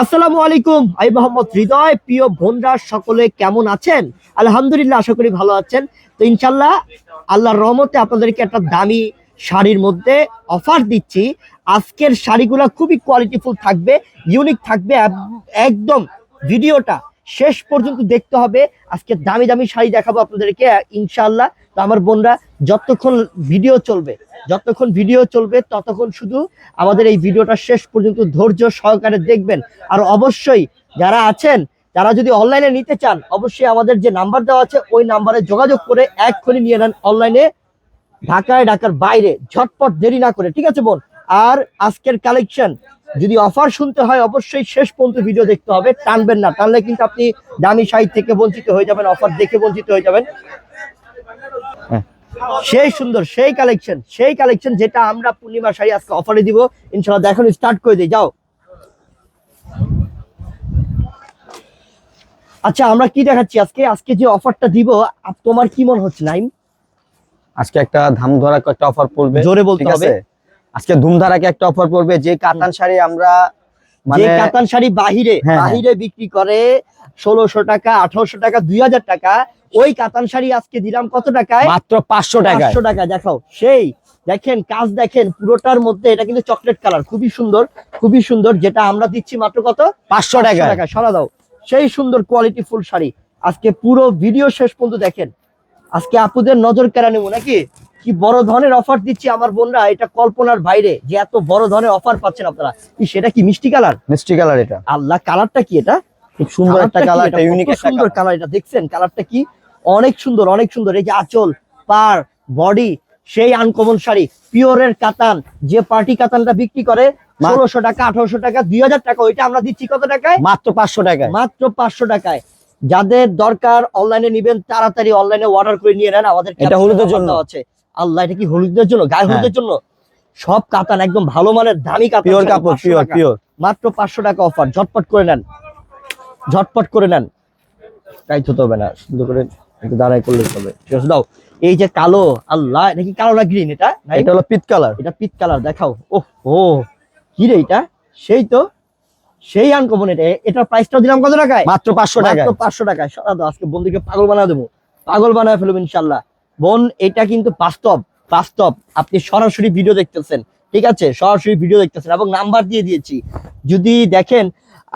আসসালামু আলাইকুম, আমি মোহাম্মদ হৃদয়। প্রিয় বোনরা সকলে কেমন আছেন? আলহামদুলিল্লাহ, আশা করি ভালো আছেন। তো ইনশাল্লাহ আল্লাহর রহমতে আপনাদেরকে একটা দামি শাড়ির মধ্যে অফার দিচ্ছি। আজকের শাড়িগুলো খুবই কোয়ালিটিফুল থাকবে ইউনিক থাকবে একদম ভিডিওটা শেষ পর্যন্ত দেখতে হবে। আজকে দামি দামি শাড়ি দেখাবো আপনাদেরকে ইনশাল্লাহ আমার বোনরা যতক্ষণ ভিডিও চলবে, যতক্ষণ ভিডিও চলবে, ততক্ষণ শুধু আমাদের এই ভিডিওটা শেষ পর্যন্ত ধৈর্য সহকারে দেখবেন। আর অবশ্যই যারা আছেন, যারা যদি অনলাইনে নিতে চান, অবশ্যই আমাদের যে নাম্বার দেওয়া আছে, ওই নাম্বারে যোগাযোগ করে এক্ষুনি নিয়ে নেন অনলাইনে ঢাকায়, ঢাকার বাইরে ঝটপট দেরি না করে, ঠিক আছে বোন? আর আজকের কালেকশন যদি অফার শুনতে হয়, অবশ্যই শেষ পর্যন্ত ভিডিও দেখতে হবে। টানবেন না, টানলে কিন্তু আপনি দামি সাইড থেকে বঞ্চিত হয়ে যাবেন অফার দেখে বঞ্চিত হয়ে যাবেন। সেই সুন্দর সেই কালেকশন সেই কালেকশন যেটা আমরা পূর্ণিমা শাড়ি আজকে অফারে দিব। ইনশাআল্লাহ দেখুন স্টার্ট করে দিই যাও। আচ্ছা আমরা কি দেখাচ্ছি আজকে? আজকে যে অফারটা দিব তোমার কি মনে হচ্ছে নাইম? আজকে একটা ধাম ধরা একটা অফার পড়বে জোরে বলতে হবে। আজকে ধুমধারাকে একটা অফার পড়বে যে কাতান শাড়ি আমরা যে মানে কাতান শাড়ি বাহিরে হ্যাঁ, হ্যাঁ। বাহিরে বিক্রি করে ষোলোশো টাকা আঠারোশো টাকা দুই হাজার টাকা ওই কাতান শাড়ি আজকে দিলাম কত টাকায়? মাত্র পাঁচশো টাকা পাঁচশো টাকা দেখাও। সেই দেখেন কাজ দেখেন পুরোটার মধ্যে এটা কিন্তু চকলেট কালার খুবই সুন্দর খুবই সুন্দর যেটা আমরা দিচ্ছি মাত্র কত? পাঁচশো টাকায়। টাকা সরা দাও। সেই সুন্দর কোয়ালিটি ফুল শাড়ি। আজকে পুরো ভিডিও শেষ পর্যন্ত দেখেন। আজকে আপুদের নজর কেড়া নেব নাকি? কি বড় ধরনের অফার দিচ্ছি আমার বোনরা এটা কল্পনার বাইরে যে এত বড় ধরনের অফার পাচ্ছেন আপনারা। কি সেটা কি মিষ্টি কালার মিষ্টি কালার এটা। আল্লাহ কালারটা কি এটা? খুব সুন্দর একটা কালার ইউনিক একটা সুন্দর কালার এটা দেখছেন? কালারটা কি? অনেক সুন্দর অনেক সুন্দর। এই যে আঁচল পার বডি সেই আনকমন শাড়ি পিওরের কাতান। যে পার্টি কাতানটা বিক্রি করে ষোলোশো টাকা আঠারোশো টাকা দুই হাজার টাকা ওইটা আমরা দিচ্ছি কত টাকায়? মাত্র পাঁচশো টাকায়। মাত্র পাঁচশো টাকায়। যাদের দরকার অনলাইনে নিবেন তাড়াতাড়ি অনলাইনে অর্ডার করে নিয়ে নেন। আমাদের এটা হলুদের জন্য। আছে। আল্লাহ এটা কি হলুদের জন্য? গায়ে হ্যাঁ। হলুদের জন্য? সব কাতান একদম ভালো মানের দামি পিওর কাপড় পিওর পিওর মাত্র পাঁচশো টাকা অফার ঝটপট করে নেন। ঝটপট করে নেন। তাই হতে হবে না সুন্দর করে একটু দাঁড়াই করলে চলবে ঠিক আছে দাও। এই যে কালো আল্লাহ এটা কি কালো না গ্রিন এটা? এটা হলো পিত কালার এটা পিত কালার দেখাও। ওহ ও কি রে এটা? সেই তো সেই আনকমন এটা। এটার প্রাইসটা দিলাম কত টাকায়? মাত্র পাঁচশো মাত্র পাঁচশো টাকায়। সরা দাও আজকে বন্ধুকে পাগল বানা দেবো। পাগল বানায় ফেলব ইনশাল্লাহ বোন এটা কিন্তু বাস্তব বাস্তব। আপনি সরাসরি ভিডিও দেখতেছেন ঠিক আছে? সরাসরি ভিডিও দেখতেছেন এবং নাম্বার দিয়ে দিয়েছি। যদি দেখেন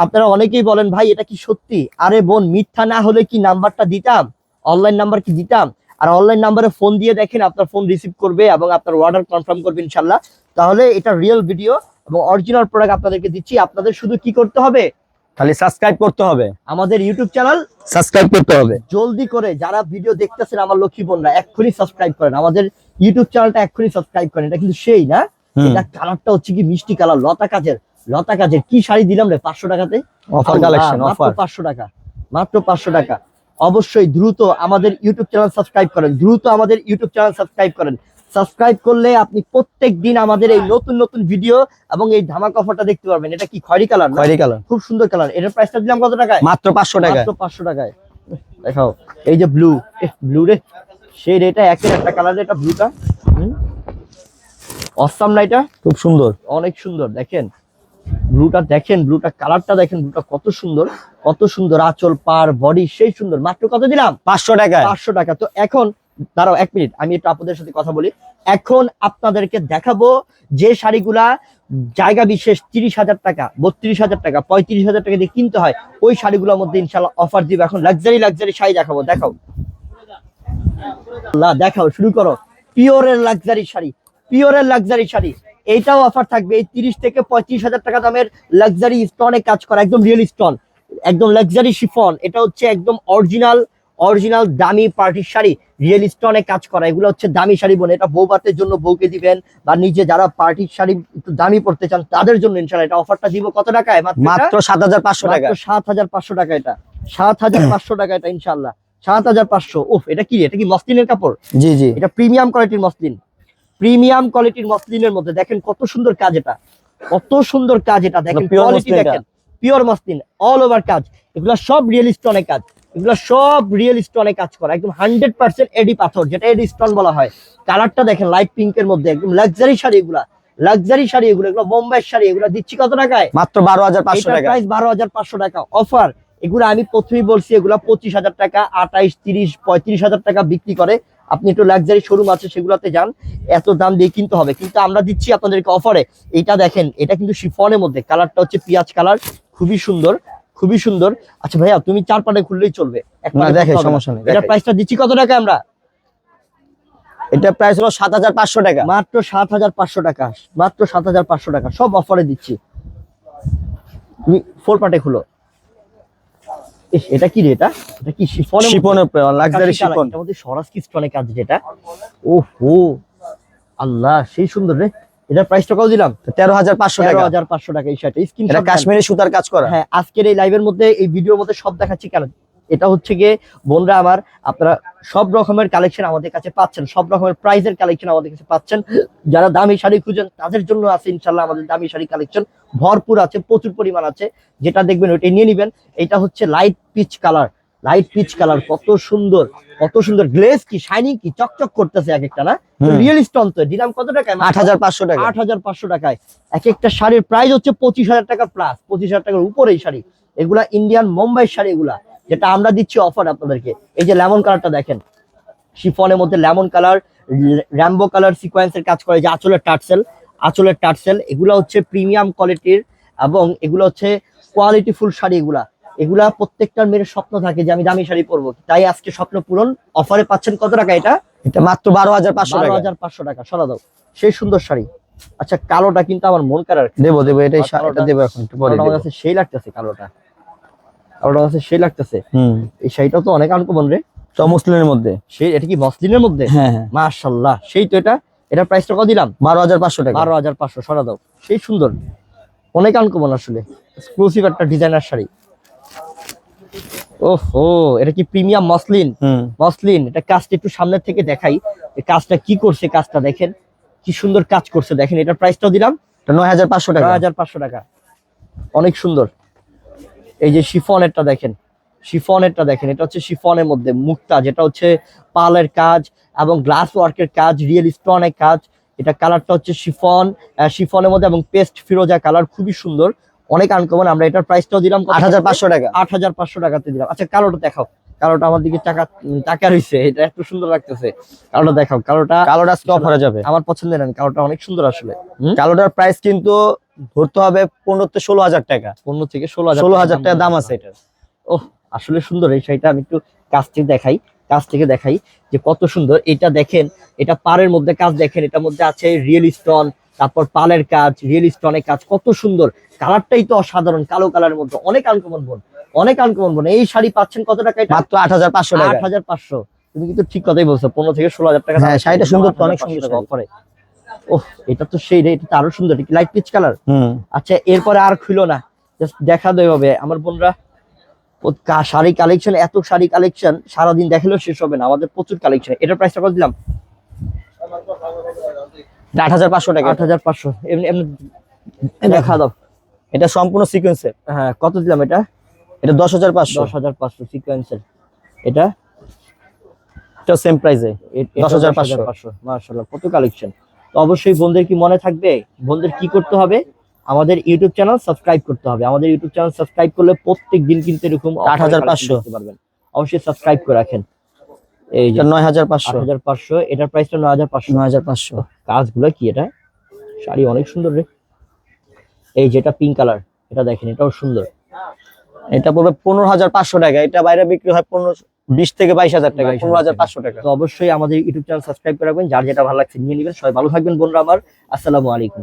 আপনারা অনেকেই বলেন ভাই এটা কি সত্যি? আরে বোন মিথ্যা না হলে কি নাম্বারটা দিতাম? অনলাইন নাম্বার কি দিতাম? আর অনলাইন নাম্বারে ফোন দিয়ে দেখেন আপনার ফোন রিসিভ করবে এবং আপনার অর্ডার কনফার্ম করবে ইনশাল্লাহ। তাহলে এটা রিয়েল ভিডিও এবং অরিজিনাল প্রোডাক্ট আপনাদেরকে দিচ্ছি। আপনাদের শুধু কি করতে হবে? খালি সাবস্ক্রাইব করতে হবে। আমাদের ইউটিউব চ্যানেল সাবস্ক্রাইব করতে হবে। জলদি করে যারা ভিডিও দেখতেছেন আমার লক্ষ্মী বোনরা এক্ষুনি সাবস্ক্রাইব করেন। আমাদের ইউটিউব চ্যানেলটা এক্ষুনি সাবস্ক্রাইব করেন। এটা কিন্তু সেই না? এটা কালারটা হচ্ছে কি মিষ্টি কালার লতা কাজের লতা কাজের। কি শাড়ি দিলাম রে? পাঁচশো টাকাতে? অফার কালেকশন অফার পাঁচশো টাকা মাত্র পাঁচশো টাকা। অবশ্যই দ্রুত আমাদের ইউটিউব চ্যানেল সাবস্ক্রাইব করেন। দ্রুত আমাদের ইউটিউব চ্যানেল সাবস্ক্রাইব করেন। সাবস্ক্রাইব করলে আপনি প্রত্যেক দিন আমাদের এই নতুন নতুন ভিডিও এবং এই ধামাক অফারটা দেখতে পারবেন। এটা কি খয়রি কালার খয়রি কালার খুব সুন্দর কালার এটার প্রাইসটা দিলাম কত টাকায়? মাত্র পাঁচশো টাকা মাত্র পাঁচশো টাকায়। দেখাও। এই যে ব্লু ব্লু রে। সেই রেটা একের একটা কালার এটা ব্লুটা অসাম না এটা? খুব সুন্দর। অনেক সুন্দর দেখেন। ব্লুটা দেখেন ব্লুটা কালারটা দেখেন ব্লুটা কত সুন্দর কত সুন্দর আঁচল পার বডি সেই সুন্দর। মাত্র কত দিলাম? পাঁচশো টাকা পাঁচশো টাকা। তো এখন দাঁড়াও এক মিনিট আমি একটু আপনাদের সাথে কথা বলি। এখন আপনাদেরকে দেখাবো যে শাড়িগুলা জায়গা বিশেষ তিরিশ হাজার টাকা বত্রিশ হাজার টাকা পঁয়ত্রিশ হাজার টাকা দিয়ে কিনতে হয় ওই শাড়িগুলোর মধ্যে ইনশাল্লাহ অফার দিব। এখন লাক্সারি লাক্সারি শাড়ি দেখাবো দেখাও। দেখাও শুরু করো। পিওরের লাক্সারি শাড়ি পিওরের লাক্সারি শাড়ি। এইটাও অফার থাকবে। এই তিরিশ থেকে পঁয়ত্রিশ হাজার টাকা দামের লাক্সারি স্টোনে কাজ করা একদম রিয়েল স্টোন একদম লাক্সারি শিফন এটা হচ্ছে একদম অরিজিনাল অরিজিনাল দামি পার্টির শাড়ি রিয়েল স্টোনে কাজ করা। এগুলো হচ্ছে দামি শাড়ি বোন। এটা বৌবাতের জন্য বউকে দিবেন বা নিজে যারা পার্টির শাড়ি একটু দামি পড়তে চান তাদের জন্য ইনশাল্লাহ এটা অফারটা দিব। কত টাকায় মাত্র সাত হাজার পাঁচশো টাকা। সাত হাজার পাঁচশো টাকা এটা। সাত হাজার পাঁচশো টাকা এটা ইনশাল্লাহ সাত হাজার পাঁচশো। উফ এটা কি? এটা কি মসলিনের কাপড়? জি জি। এটা প্রিমিয়াম কোয়ালিটির মসলিন। প্রিমিয়াম কোয়ালিটির মসলিনের মধ্যে দেখেন কত সুন্দর কাজ এটা। কত সুন্দর কাজ এটা দেখেন কোয়ালিটি দেখেন। পিওর মসলিন অল ওভার কাজ। এগুলো সব রিয়েল স্টোনে কাজ। এগুলো সব রিয়েল স্টোনে কাজ করা। একদম হান্ড্রেড পার্সেন্ট এডি পাথর যেটা এডি স্টোন বলা হয়। কালারটা দেখেন লাইট পিঙ্কের মধ্যে একদম লাক্সারি শাড়ি এগুলা। লাক্সারি শাড়ি এগুলো এগুলো বোম্বাই শাড়ি এগুলো দিচ্ছি কত টাকায়? মাত্র বারো হাজার পাঁচশো টাকা। প্রাইস বারো হাজার পাঁচশো টাকা। অফার এগুলো আমি প্রথমেই বলছি এগুলো পঁচিশ হাজার টাকা আঠাইশ তিরিশ পঁয়ত্রিশ হাজার টাকা বিক্রি করে। আপনি একটু লাক্সারি শোরুম আছে সেগুলোতে যান এত দাম দিয়ে কিনতে হবে। কিন্তু আমরা দিচ্ছি আপনাদেরকে অফারে এটা দেখেন এটা কিন্তু শিফনের মধ্যে কালারটা হচ্ছে পেঁয়াজ কালার খুবই সুন্দর খুবই সুন্দর। আচ্ছা ভাইয়া তুমি চার পাটে খুললেই চলবে এক না দেখে খুলতে হবে না। সমস্যা নেই দেখে। প্রাইসটা দিচ্ছি কত টাকা আমরা? এটা প্রাইস হলো সাত হাজার পাঁচশো টাকা। মাত্র সাত হাজার পাঁচশো টাকা মাত্র সাত হাজার পাঁচশো টাকা সব অফারে দিচ্ছি। তুমি ফোর পার্টে খুলো। এটা কি রে এটা? এটা কি শিফনের শিপনের লাক্সারি শিফন? এটা মধ্যে সরাস কি স্টোনের কাজ যেটা ওহো। আল্লাহ সেই সুন্দর রে। এটার প্রাইসটা কত দিলাম। তেরো হাজার পাঁচশো টাকা। হাজার পাঁচশো টাকা এই শার্ট স্ক্রিন এটা কাশ্মীরি সুতার কাজ করা। হ্যাঁ আজকের এই লাইভের মধ্যে এই ভিডিওর মধ্যে সব দেখাচ্ছি কেন? এটা হচ্ছে গিয়ে বোনরা আমার আপনারা সব রকমের কালেকশন আমাদের কাছে পাচ্ছেন সব রকমের প্রাইজের কালেকশন আমাদের কাছে পাচ্ছেন। যারা দামি শাড়ি খুঁজেন তাদের জন্য আছে ইনশাল্লাহ আমাদের দামি শাড়ি কালেকশন ভরপুর আছে প্রচুর পরিমাণ আছে। যেটা দেখবেন ওইটাই নিয়ে নিবেন। এটা হচ্ছে light peach colour light peach colour কত সুন্দর কত সুন্দর। গ্লেজ কি শাইনিং কি চকচক করতেছে এক একটা না। রিয়েল স্টোন তো দিলাম কত টাকায়? আট হাজার পাঁচশো টাকা আট হাজার পাঁচশো টাকায়। এক একটা শাড়ির প্রাইস হচ্ছে পঁচিশ হাজার টাকা প্লাস পঁচিশ হাজার টাকার উপরে এই শাড়ি। এগুলা ইন্ডিয়ান মুম্বাই শাড়ি এগুলা। যেটা আমরা দিচ্ছি অফার আপনাদেরকে। এই যে লেমন কালারটা দেখেন। শিফনের মধ্যে লেমন কালার র্যাম্বো কালার সিকোয়েন্সের কাজ করে যে আঁচলের টার্সেল আঁচলের টার্সেল এগুলো হচ্ছে প্রিমিয়াম কোয়ালিটির এবং এগুলো হচ্ছে কোয়ালিটি ফুল শাড়ি এগুলা। এগুলা প্রত্যেকটার মেয়ের স্বপ্ন থাকে যে আমি দামি শাড়ি পরবো। তাই আজকে স্বপ্ন পূরণ অফারে পাচ্ছেন কত টাকা এটা? এটা মাত্র বারো হাজার পাঁচশো বারো টাকা হাজার পাঁচশো টাকা সরা দাও। সেই সুন্দর শাড়ি। আচ্ছা কালোটা কিন্তু আমার মন কারার দেবো দেবো এটাই দেবো এখন সেই লাগতেছে কালোটা। আমার কাছে সেই লাগতেছে। হুম। এই শাড়িটাও তো অনেক আনকমন রে। তো মুসলিমের মধ্যে? সেই এটা কি মসলিনের মধ্যে? হ্যাঁ হ্যাঁ। মাশাল্লাহ। সেই তো এটা এটার প্রাইসটা কত দিলাম? বারো হাজার পাঁচশো টাকা। বারো হাজার পাঁচশো সরা দাও। সেই সুন্দর। অনেক আনকমন আসলে। এক্সক্লুসিভ একটা ডিজাইনার শাড়ি। ওহো এটা কি প্রিমিয়াম মসলিন? মসলিন এটা কাজটা একটু সামনের থেকে দেখাই। কাজটা কি করছে কাজটা দেখেন। কি সুন্দর কাজ করছে দেখেন। এটার প্রাইসটাও দিলাম। নয় হাজার পাঁচশো টাকা। নয় হাজার পাঁচশো টাকা। অনেক সুন্দর। এই যে শিফনেরটা দেখেন শিফনেরটা দেখেন এটা হচ্ছে শিফনের মধ্যে মুক্তা যেটা হচ্ছে পালের কাজ এবং গ্লাস ওয়ার্কের কাজ রিয়েল স্টোনের কাজ। এটা কালারটা হচ্ছে শিফন শিফনের মধ্যে এবং পেস্ট ফিরোজা কালার খুবই সুন্দর। অনেক আনকমন আমরা এটার প্রাইসটাও দিলাম আট হাজার পাঁচশো টাকা। আট হাজার পাঁচশো টাকাতে দিলাম। আচ্ছা কালোটা দেখাও। কালোটা আমার দিকে টাকা টাকা রয়েছে এটা একটু সুন্দর লাগতেছে। কালোটা দেখাও কালোটা কালোটা আজকে অফারে যাবে। আমার পছন্দের না কালোটা অনেক সুন্দর আসলে। কালোটার প্রাইস কিন্তু ধরতে হবে পনেরো থেকে ষোলো হাজার টাকা। পনেরো থেকে ষোলো হাজার ষোলো হাজার টাকা দাম আছে। এটার ওহ আসলে সুন্দর এই শাড়িটা আমি একটু কাছ থেকে দেখাই কাছ থেকে দেখাই যে কত সুন্দর। এটা দেখেন এটা পাড়ের মধ্যে কাজ দেখেন এটার মধ্যে আছে রিয়েল স্টোন তারপর পালের কাজ রিয়েল স্টোনের কাজ কত সুন্দর। কালারটাই তো অসাধারণ কালো কালারের মধ্যে অনেক আনকমন বোন অনেক আনকমন বোন এই শাড়ি পাচ্ছেন কত টাকা মাত্র আট হাজার পাঁচশো আট হাজার পাঁচশো। তুমি কিন্তু ঠিক কথাই বলছো পনেরো থেকে ষোলো হাজার টাকা হ্যাঁ, শাড়িটা সুন্দর তো, অনেক সুন্দর। অফারে ওহ এটা তো সেই এটা তো আরও সুন্দর লাইট পিচ কালার আচ্ছা এরপরে আর খুলো না। জাস্ট দেখা দেবে হবে আমার বোনরা শাড়ি কালেকশন এত শাড়ি কালেকশন সারাদিন দেখালেও শেষ হবে না। আমাদের প্রচুর কালেকশন এটার প্রাইসটা কত দিলাম? আট হাজার পাঁচশো টাকা। আট হাজার পাঁচশো। এমনি এমনি দেখা। দাও। এটা সম্পূর্ণ সিকোয়েন্সের হ্যাঁ কত দিলাম এটা? এটা দশ হাজার পাঁচশো। দশ হাজার পাঁচশো সিকোয়েন্সের এটা? এটা সেম প্রাইসে দশ হাজার পাঁচশো। পাঁচশো মার্শাল্লাহ কত কালেকশন তো অবশ্যই বোনদের কি মনে থাকবে? বোনদের কি করতে হবে? আমাদের ইউটিউব চ্যানেল সাবস্ক্রাইব করতে হবে। আমাদের ইউটিউব চ্যানেল সাবস্ক্রাইব করলে প্রত্যেক দিন কিন্তু এরকম আট হাজার পাঁচশো। পারবেন। অবশ্যই সাবস্ক্রাইব করে রাখেন। এই যে নয় হাজার পাঁচশো। হাজার পাঁচশো এটার প্রাইসটা নয় হাজার পাঁচশো। নয় হাজার পাঁচশো। কাজগুলো কি এটা? শাড়ি অনেক সুন্দর রে। এই যেটা পিঙ্ক কালার এটা দেখেন এটাও সুন্দর। এটা পড়বে পনেরো হাজার পাঁচশো টাকা। এটা বাইরে বিক্রি হয় পনেরো বিশ থেকে বাইশ হাজার টাকা। 22,000 পনেরো হাজার পাঁচশো টাকা। তো অবশ্যই আমাদের ইউটিউব চ্যানেল সাবস্ক্রাইব করে রাখবেন। যার যেটা ভালো লাগছে নিয়ে নেবেন। সবাই ভালো থাকবেন বোনরা আমার। আসসালামু আলাইকুম।